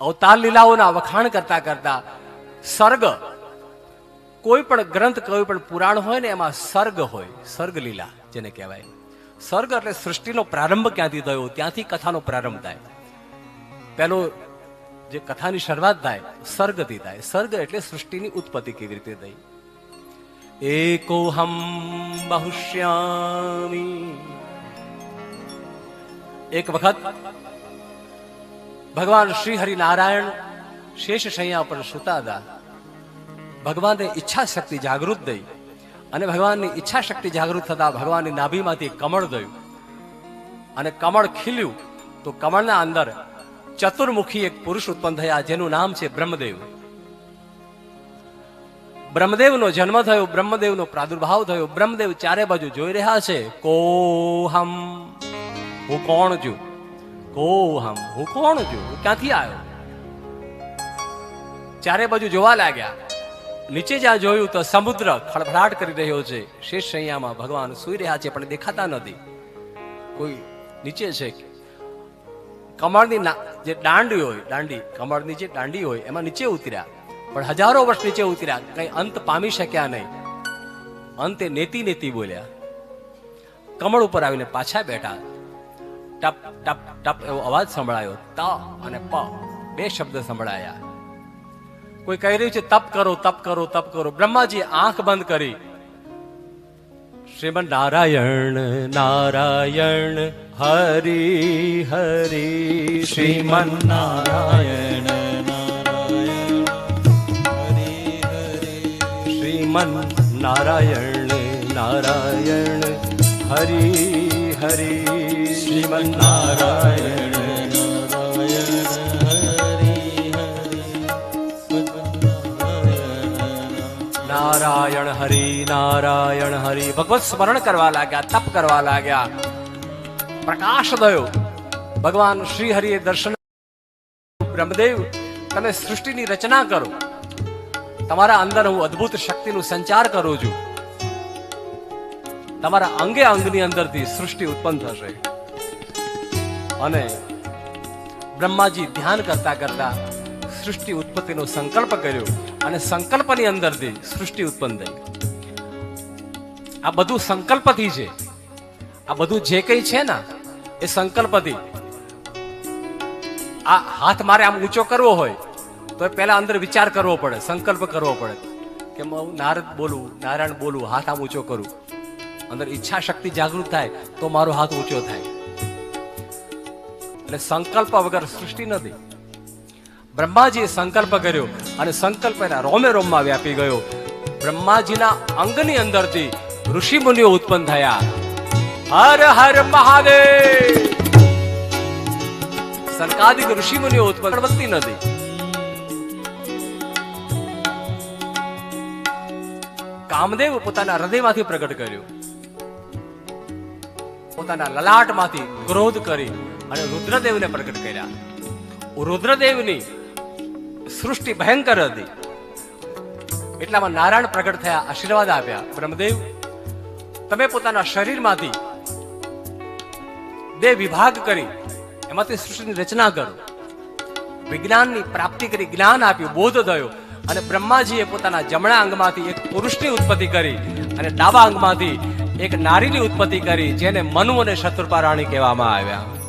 અવતાર લીલાઓના વખાણ કરતા કરતા સર્ગ, કોઈ પણ ગ્રંથ, કોઈ પણ પુરાણ હોય ને એમાં સર્ગ હોય સર્ગ લીલા જેને કહેવાય. સર્ગ એટલે સૃષ્ટિનો પ્રારંભ ક્યાંથી થયો? ત્યાંથી કથાનો પ્રારંભ થાય. પેલો જે કથાની શરૂઆત થાય, સર્ગથી થાય. સર્ગ એટલે સૃષ્ટિની ઉત્પત્તિ કેવી રીતે થઈ? એકોહમ બહુશ્યામી એક વખત ભગવાન શ્રી હરિનારાયણ શેષ શૈયા પર સુતા હતા ભગવાનને ઈચ્છા શક્તિ જાગૃત દઈ અને ભગવાનની ઈચ્છા શક્તિ જાગૃત થતા ભગવાનની નાભીમાંથી કમળ થયું અને કમળ ખીલ્યું તો કમળના અંદર ચતુર્મુખી એક પુરુષ ઉત્પન્ન થયા જેનું નામ છે બ્રહ્મદેવ. બ્રહ્મદેવનો જન્મ થયો, બ્રહ્મદેવનો પ્રાદુર્ભાવ થયો. બ્રહ્મદેવ ચારે બાજુ જોઈ રહ્યા છે. કોહમ? હું કોણ છું? કોહમ હું કોણ છું? હું ક્યાંથી આવ્યો? ચારે બાજુ જોવા લાગ્યા. નીચે જ્યાં જોયું તો સમુદ્ર ખળભળાટ કરી રહ્યો છે. શેષ સૈયામાં ભગવાન સુઈ રહ્યા છે, પણ દેખાતા નથી. કોઈ નીચે છે કમળની જે દાંડી હોય, દાંડી, કમળની જે દાંડી હોય, એમાં નીચે ઉતર્યા. પણ હજારો વર્ષ નીચે ઉતર્યા. કઈ અંત પામી શક્યા નહીં. અંતે નેતી નેતી બોલ્યા. કમળ ઉપર આવીને પાછા બેઠા. ટપ ટપ ટપ એવો અવાજ સંભળાયો. ત અને પ. બે શબ્દ સંભળાયા. કોઈ કહી રહ્યું છે, તપ કરો તપ કરો તપ કરો. બ્રહ્માજી આંખ બંધ કરી. શ્રીમદ નારાયણ નારાયણ, હરિ હરિ શ્રીમન નારાયણ શ્રીમન નારાયણ નારાયણ, હરિ હરિ નારાયણ હરે નારાયણ હરિ ભગવત સ્મરણ કરવા લાગ્યા તપ કરવા લાગ્યા પ્રકાશ થયો ભગવાન શ્રી હરિએ દર્શન બ્રહ્મદેવ તમે સૃષ્ટિની રચના કરો। તમારા અંદર હું અદ્ભુત શક્તિનું સંચાર કરું છું। તમારા અંગે અંગની અંદરથી સૃષ્ટિ ઉત્પન્ન થશે। અને બ્રહ્માજી ધ્યાન કરતા કરતા સૃષ્ટિ ઉત્પત્તિનો સંકલ્પ કર્યો અને સંકલ્પની અંદરથી સૃષ્ટિ ઉત્પન્ન થઈ. આ બધું સંકલ્પથી છે. આ બધું જે કંઈ છે ને, એ સંકલ્પથી. આ હાથ મારે આમ ઊંચો કરવો હોય, તો પહેલા અંદર વિચાર કરવો પડે, સંકલ્પ કરવો પડે. કે હું નારદ બોલું, નારાયણ બોલું, હાથ આમ ઊંચો કરું. અંદર ઈચ્છા શક્તિ જાગૃત થાય, તો મારો હાથ ઊંચો થાય. એટલે સંકલ્પ વગર સૃષ્ટિ નથી. બ્રહ્માજીએ સંકલ્પ કર્યો અને સંકલ્પ એના રોમે રોમમાં વ્યાપી ગયો. બ્રહ્માજીના અંગની અંદરથી ઋષિ મુનિઓ ઉત્પન્ન થયા. હર હર મહાદેવ! સનકાદિક ઋષિ મુનિઓ ઉત્પન્ન વધતી નથી. કામદેવ પોતાના હૃદયમાંથી પ્રગટ કર્યો. પોતાના લલાટમાંથી ક્રોધ કરી. અને રુદ્રદેવને પ્રગટ કર્યા. રુદ્રદેવની સૃષ્ટિ ભયંકર હતી. એટલામાં નારાયણ પ્રગટ થયા, આશીર્વાદ આપ્યા. બ્રહ્મદેવ, તમે પોતાના શરીરમાંથી દેહ વિભાગ કરી, એમાંથી સૃષ્ટિની રચના કરો. વિજ્ઞાનની પ્રાપ્તિ કરી, જ્ઞાન આપ્યું, બોધ થયો. અને બ્રહ્માજીએ પોતાના જમણા અંગમાંથી એક પુરુષની ઉત્પત્તિ કરી અને ડાબા અંગમાંથી એક નારીની ઉત્પત્તિ કરી, જેને મનુ અને શત્રુપા રાણી કહેવામાં આવ્યા.